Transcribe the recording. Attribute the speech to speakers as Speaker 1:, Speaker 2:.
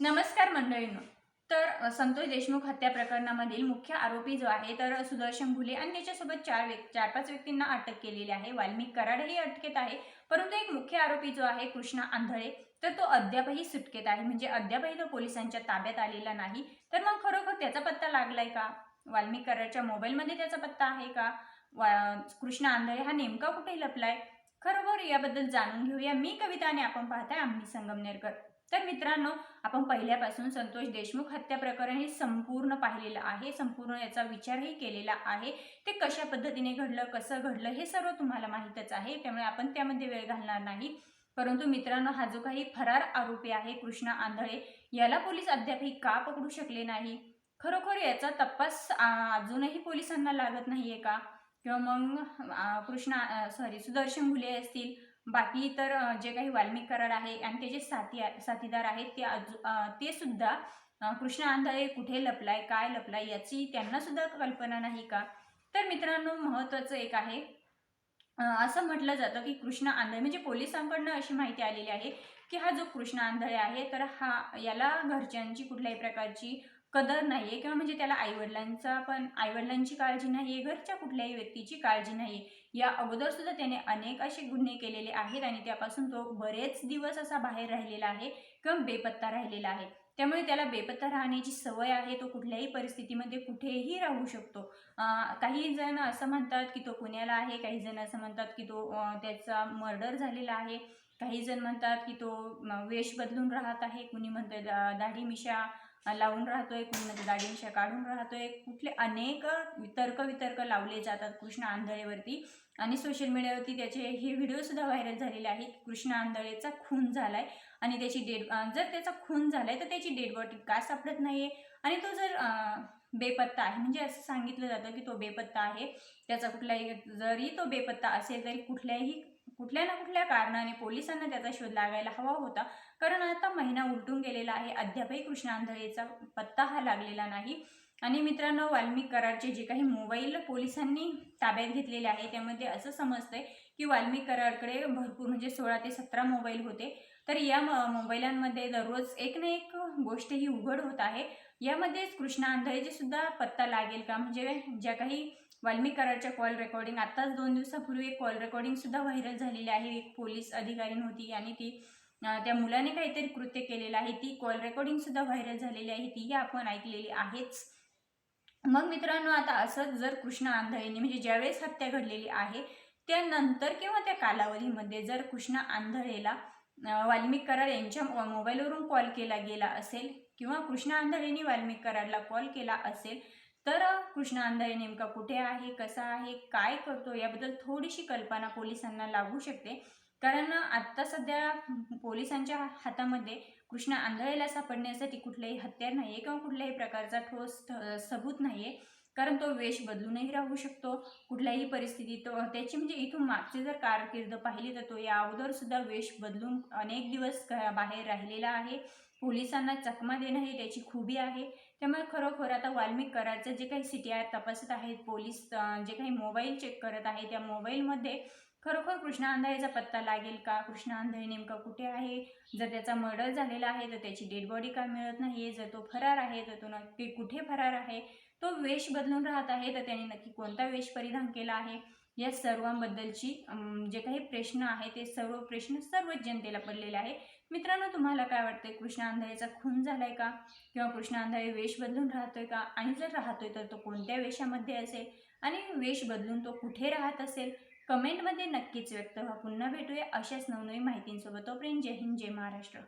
Speaker 1: नमस्कार मंडळींनो. तर संतोष देशमुख हत्या प्रकरणामधील मुख्य आरोपी जो आहे तर सुदर्शन भुले आणि त्याच्यासोबत चार व्यक् चार पाच व्यक्तींना अटक केलेली आहे. वाल्मिक कराडही अटकेत आहे. परंतु एक मुख्य आरोपी जो आहे कृष्णा आंधळे तर तो अद्यापही सुटकेत आहे. म्हणजे अद्यापही तो पोलिसांच्या ताब्यात आलेला नाही. तर मग खरोखर त्याचा पत्ता लागलाय का? वाल्मिक कराडच्या मोबाईलमध्ये त्याचा पत्ता आहे का? वा कृष्णा आंधळे हा नेमका कुठे लपलाय? खरोखर याबद्दल जाणून घेऊया. मी कविता आणि आपण पाहताय आम्ही संगमनेरकर. तर मित्रांनो आपण पहिल्यापासून संतोष देशमुख हत्या प्रकरण हे संपूर्ण पाहिलेलं आहे संपूर्ण याचा विचारही केलेला आहे. ते कशा पद्धतीने घडलं कसं घडलं हे सर्व तुम्हाला माहीतच आहे. त्यामुळे आपण त्यामध्ये वेळ घालणार नाही. परंतु मित्रांनो हा जो काही फरार आरोपी आहे कृष्णा आंधळे याला पोलीस अद्यापही का पकडू शकले नाही? खरोखर याचा तपास अजूनही पोलिसांना लागत नाहीये का? किंवा मग कृष्णा सॉरी सुदर्शन घुले असतील बाकी इतर जे काही वाल्मिक कराड आहे आणि त्याचे साथी साथीदार आहेत ते अजू ते सुद्धा कृष्ण आंधळे कुठे लपलाय काय लपलाय याची त्यांना सुद्धा कल्पना नाही का? तर मित्रांनो महत्त्वाचं एक आहे असं म्हटलं जातं की कृष्ण आंधळे म्हणजे पोलिसांकडनं अशी माहिती आलेली आहे की हा जो कृष्ण आंधळे आहे तर हा याला घरच्यांची कुठल्याही प्रकारची कदर नाही आहे किंवा म्हणजे त्याला आईवडिलांचा पण आईवडिलांची काळजी नाही आहे घरच्या कुठल्याही व्यक्तीची काळजी नाही. आहे या अगोदर सुद्धा त्याने अनेक असे गुन्हे केलेले आहेत आणि त्यापासून तो बरेच दिवस असा बाहेर राहिलेला आहे किंवा बेपत्ता राहिलेला आहे. त्यामुळे त्याला बेपत्ता राहण्याची सवय आहे तो कुठल्याही परिस्थितीमध्ये कुठेही राहू शकतो. काही जण असं म्हणतात की तो पुण्याला आहे काही जण असं म्हणतात की तो त्याचा मर्डर झालेला आहे. काही जण म्हणतात की तो वेश बदलून राहत आहे. कुणी म्हणतं दाढी मिशा लावून राहतोय कुणी म्हणजे दाढी काढून काढून राहतोय कुठले अनेक तर्क वितर्क लावले जातात कृष्ण आंधळेवरती. आणि सोशल मीडियावरती त्याचे हे व्हिडिओसुद्धा व्हायरल झालेले आहेत. कृष्ण आंधळेचा खून झालाय. आणि त्याची डेड जर त्याचा खून झालाय तर त्याची डेड बॉडी का सापडत नाहीये? आणि तो जर बेपत्ता आहे म्हणजे असं सांगितलं जातं की तो बेपत्ता आहे. त्याचा कुठलाही जरी तो बेपत्ता असेल तरी कुठल्याही कुठल्या ना कुठल्या कारणाने पोलिसांना त्याचा शोध लागायला हवा होता. कारण आता महिना उलटून गेलेला आहे. अद्यापही कृष्ण आंधळेचा पत्ता हा लागलेला नाही. आणि मित्रांनो वाल्मिक कराडचे जे काही मोबाईल पोलिसांनी ताब्यात घेतलेले आहे त्यामध्ये असं समजतंय की वाल्मिक कराडकडे भरपूर म्हणजे सोळा ते सतरा मोबाईल होते. तर या म मोबाईलांमध्ये दररोज एक ना एक गोष्ट ही उघड होत आहे. यामध्येच कृष्णा आंधळेचे सुद्धा पत्ता लागेल का? म्हणजे ज्या काही वाल्मिक कराडच्या कॉल रेकॉर्डिंग आत्ताच दोन दिवसापूर्वी एक कॉल रेकॉर्डिंग सुद्धा व्हायरल झालेली आहे. एक पोलीस अधिकारी होती आणि ती त्या मुलाने काहीतरी कृत्य केलेलं आहे. ती कॉल रेकॉर्डिंग सुद्धा व्हायरल झालेली आहे. तीही आपण ऐकलेली आहेच. मग मित्रांनो आता असंच जर कृष्णा आंधळेने म्हणजे ज्यावेळेस हत्या घडलेली आहे त्यानंतर किंवा त्या कालावधीमध्ये जर कृष्ण आंधळेला वाल्मिक कराड यांच्या मो- मोबाईलवरून कॉल केला गेला असेल किंवा कृष्णा आंधळेने वाल्मिक कराडला कॉल केला असेल तर कृष्णा आंधळे नेमका कुठे आहे कसा आहे काय करतो याबद्दल थोडीशी कल्पना पोलिसांना लागू शकते. कारण आत्ता सध्या पोलिसांच्या हातामध्ये कृष्ण आंधळेला सापडण्यासाठी कुठलंही हत्यार नाही आहे किंवा कुठल्याही प्रकारचा ठोस सबूत नाही आहे कारण तो वेश बदलूनही राहू शकतो. कुठल्याही परिस्थितीत त्याची म्हणजे इथून मागची जर कारकीर्द पाहिली तर तो या अगोदर सुद्धा वेश बदलून अनेक दिवस बाहेर राहिलेला आहे. पोलिसांना चकमा देणं ही त्याची खुबी आहे. त्यामुळे खरोखर आता वाल्मिक कराडचं जे काही सी टी आर तपासत आहेत पोलीस जे काही मोबाईल चेक करत आहे त्या मोबाईलमध्ये खरोखर कृष्णा अंधारेचा पत्ता लागेल का? कृष्णा आंधळे नेमका कुठे आहे? जर त्याचा मर्डर झालेला आहे तर त्याची डेड बॉडी का मिळत नाही? जर तो फरार आहे तर तो नक्की कुठे फरार आहे? तो वेश बदलून राहत आहे तर त्याने नक्की कोणता वेश परिधान केला आहे? या सर्वांबद्दलची जे काही प्रश्न आहे ते सर्व प्रश्न सर्वच जनतेला पडलेले आहे मित्रांनो तुम्हाला काय वाटतंय? कृष्णा अंधारेचा खून झालाय का? किंवा कृष्णा अंधारे वेश बदलून राहतोय का? आणि जर राहतोय तर तो कोणत्या वेशामध्ये असेल? आणि वेश बदलून तो कुठे राहत असेल? कमेंटमध्ये नक्कीच व्यक्त व्हा. पुन्हा भेटूया अशाच नवनवीन माहितींसोबत. तोपर्यंत जय हिंद जय महाराष्ट्र.